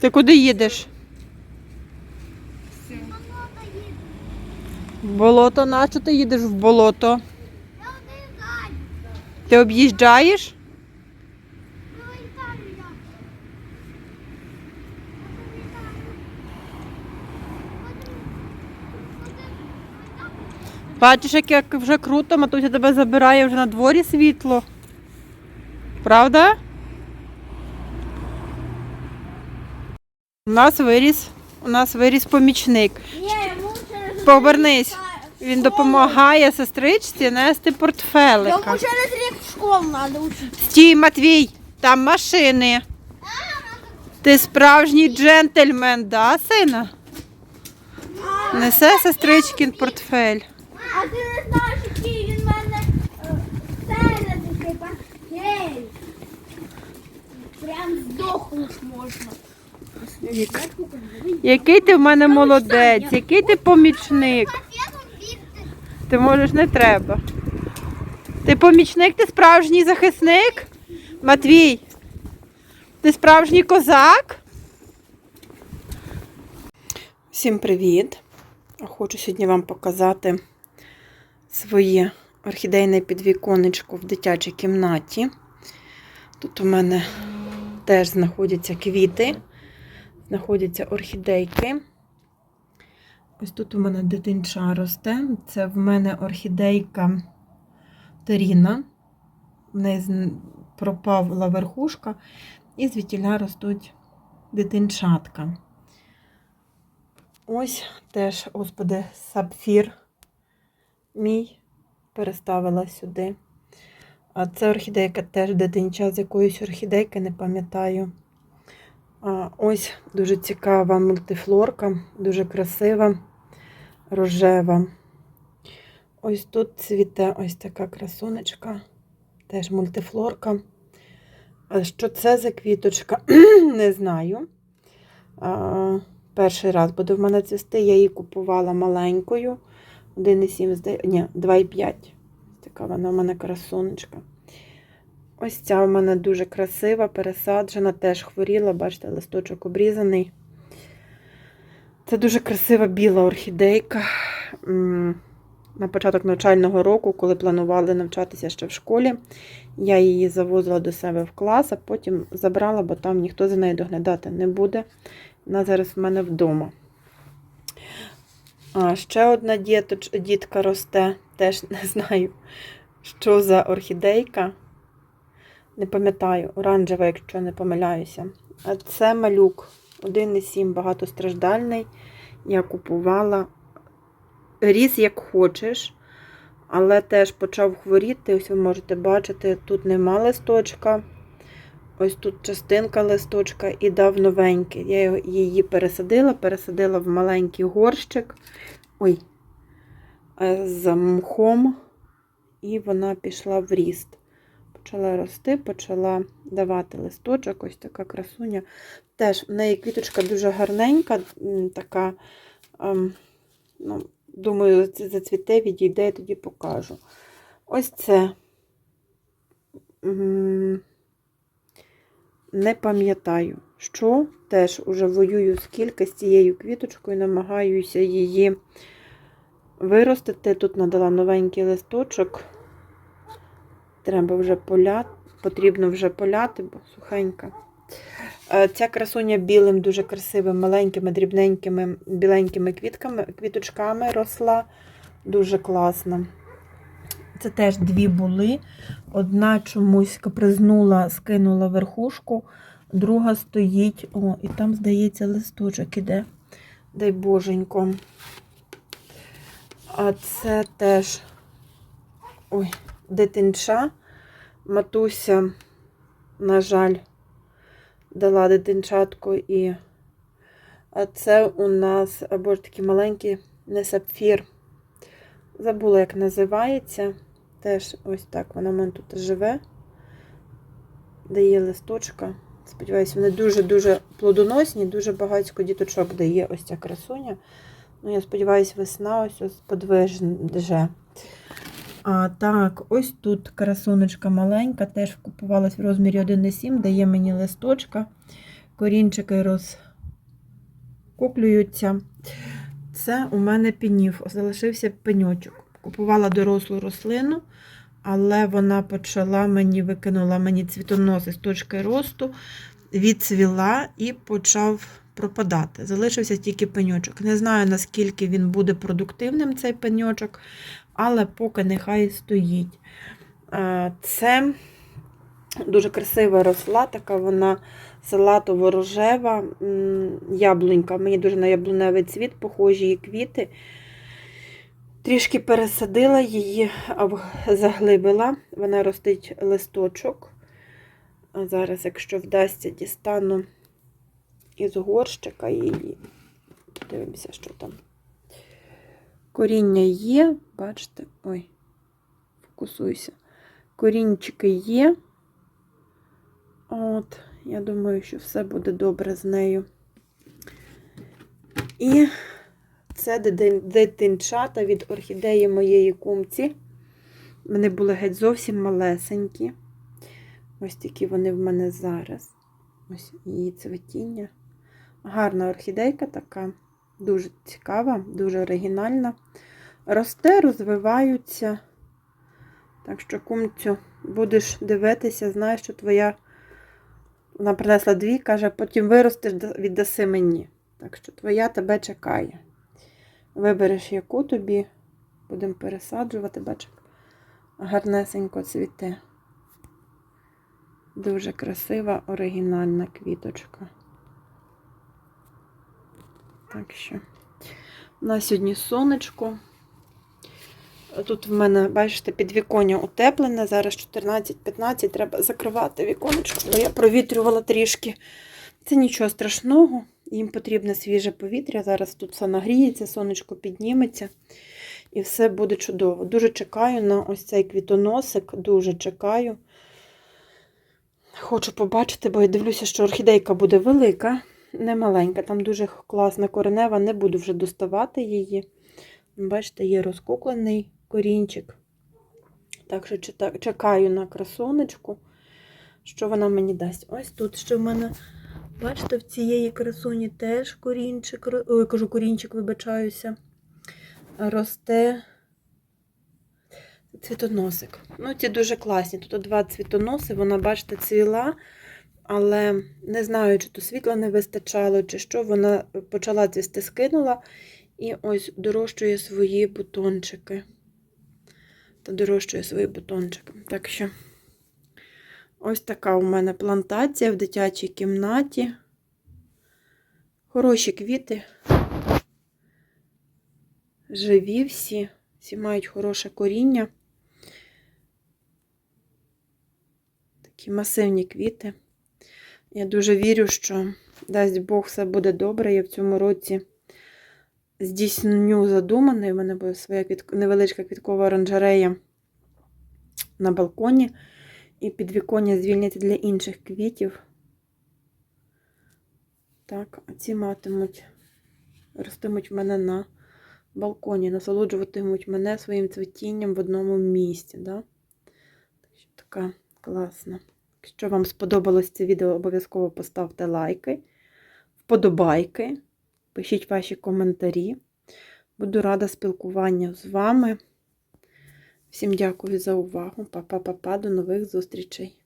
Ти куди їдеш? Болото їду. В болото, нащо ти їдеш в болото? Я зай. Ти об'їжджаєш? Бачиш, як, вже круто, матуся тебе забирає вже на дворі світло. Правда? У нас виріс, у нас виріс помічник. Повернись. Він допомагає сестричці нести портфелика. Йому через рік в школу треба учити. Стій, Матвій, там машини. Ти справжній джентльмен, да, сина? Несе сестричкин портфель. А ти не знаєш, який він в мене е, середній. Прям здохнуть можна. Вік. Який ти в мене молодець, який ти помічник. Ти можеш не треба. Ти помічник, ти справжній захисник? Матвій, ти справжній козак? Всім привіт! Хочу сьогодні вам показати своє орхідейне підвіконечко в дитячій кімнаті. Тут у мене теж знаходяться квіти, знаходяться орхідейки. Ось тут у мене дитинча росте. Це в мене орхідейка Теріна. В неї пропала верхушка, і звідтіля ростуть дитинчатка. Ось теж, господи, сапфір мій переставила сюди. А це орхідейка теж дитинча з якоїсь орхідейки, не пам'ятаю. Ось дуже цікава мультифлорка, дуже красива, рожева. Ось тут цвіте ось така красунечка, теж мультифлорка. Що це за квіточка? Не знаю. Перший раз буде в мене цвісти. Я її купувала маленькою. 1,7, ні, 2,5. Така вона в мене красунечка. Ось ця у мене дуже красива, пересаджена, теж хворіла, бачите, листочок обрізаний. Це дуже красива біла орхідейка. На початок навчального року, коли планували навчатися ще в школі, я її завозила до себе в клас, а потім забрала, бо там ніхто за нею доглядати не буде. Вона зараз в мене вдома. А, ще одна діточ, дітка росте, теж не знаю, що за орхідейка. Не пам'ятаю, оранжева, якщо не помиляюся. А це малюк 1,7 багатостраждальний. Я купувала. Ріс як хочеш, але теж почав хворіти. Ось ви можете бачити, тут нема листочка. Ось тут частинка листочка і дав новенький. Я її пересадила, пересадила в маленький горщик. Ой, е, з мхом, і вона пішла в ріст. Почала рости, почала давати листочок, ось така красуня. Теж в неї квіточка дуже гарненька, така, ем, ну, думаю, зацвіте, відійде, я тоді покажу. Ось це. Не пам'ятаю, що теж уже воюю скільки з цією квіточкою, намагаюся її виростити. Тут надала новенький листочок. Треба вже поляти, потрібно вже поляти, бо сухенька. Е, Ця красуня білим, дуже красивим, маленькими, дрібненькими, біленькими квітками, квіточками росла. Дуже класна. Це теж дві були. Одна чомусь капризнула, скинула верхушку, друга стоїть. О, і там, здається, листочок іде. Дай боженько. А це теж ой, дитинча. Матуся, на жаль, дала дитинчатку і. А це у нас, або ж такі маленькі, не сапфір. Забула, як називається. Теж ось так вона в мене тут живе. Дає листочка. Сподіваюсь, вони дуже-дуже плодоносні, дуже багатько діточок дає ось ця красуня. Ну, я сподіваюся, весна ось ось подвиже. А так, ось тут красунечка маленька, теж купувалась в розмірі 1,7, дає мені листочка. Корінчики розкуплюються. Це у мене пенів, залишився пеньочок. Купувала дорослу рослину, але вона почала мені викинула мені цвітоноси з точки росту, відцвіла і почав пропадати. Залишився тільки пеньочок. Не знаю, наскільки він буде продуктивним, цей пеньочок, але поки нехай стоїть. Е, Це дуже красива росла, така вона салатово-рожева, яблунька. Мені дуже на яблуневий цвіт, похожі її квіти. Трішки пересадила її, заглибила. Вона ростить листочок. А зараз, якщо вдасться, дістану із горщика її. Дивимося, що там. Коріння є, бачите, ой, фокусуйся. Корінчики є. От, я думаю, що все буде добре з нею. І це дитинчата від орхідеї моєї кумці. Вони були геть зовсім малесенькі. Ось такі вони в мене зараз. Ось її цвітіння. Гарна орхідейка така, дуже цікава, дуже оригінальна. Росте, розвиваються. Так що, кумцю, будеш дивитися, знаєш, що твоя. Вона принесла дві, каже, потім виростеш, віддаси мені. Так що твоя тебе чекає. Вибереш, яку тобі, будемо пересаджувати, бачиш, гарнесенько цвіте. Дуже красива, оригінальна квіточка. Так що, у нас сьогодні сонечко. Тут в мене, бачите, підвіконня утеплене. Зараз 14-15, треба закривати віконечко, бо я провітрювала трішки. Це нічого страшного, їм потрібне свіже повітря. Зараз тут все нагріється, сонечко підніметься і все буде чудово. Дуже чекаю на ось цей квітоносик, дуже чекаю. Хочу побачити, бо я дивлюся, що орхідейка буде велика, не маленька. Там дуже класна коренева, не буду вже доставати її. Бачите, є розкуклений корінчик. Так що чекаю на красунечку, що вона мені дасть. Ось тут ще в мене, бачите, в цієї красуні теж корінчик, ой, кажу, корінчик, вибачаюся, росте цвітоносик. Ну, ці дуже класні. Тут два цвітоноси, вона, бачите, цвіла, але не знаю, чи то світла не вистачало, чи що. Вона почала цвісти, скинула і ось дорощує свої бутончики. Та дорощує свої бутончики. Так що ось така у мене плантація в дитячій кімнаті. Хороші квіти. Живі всі, всі мають хороше коріння. Такі масивні квіти. Я дуже вірю, що дасть Бог все буде добре. Я в цьому році здійсню задумане. У мене буде своя квітк... невеличка квіткова оранжерея на балконі. І підвіконня звільняти для інших квітів. Так, ці матимуть, ростимуть мене на балконі, насолоджуватимуть мене своїм цвітінням в одному місці. Да? Так що така класна. Якщо вам сподобалось це відео, обов'язково поставте лайки, вподобайки, пишіть ваші коментарі. Буду рада спілкуванню з вами. Всім дякую за увагу. Па-па-па-па, до нових зустрічей!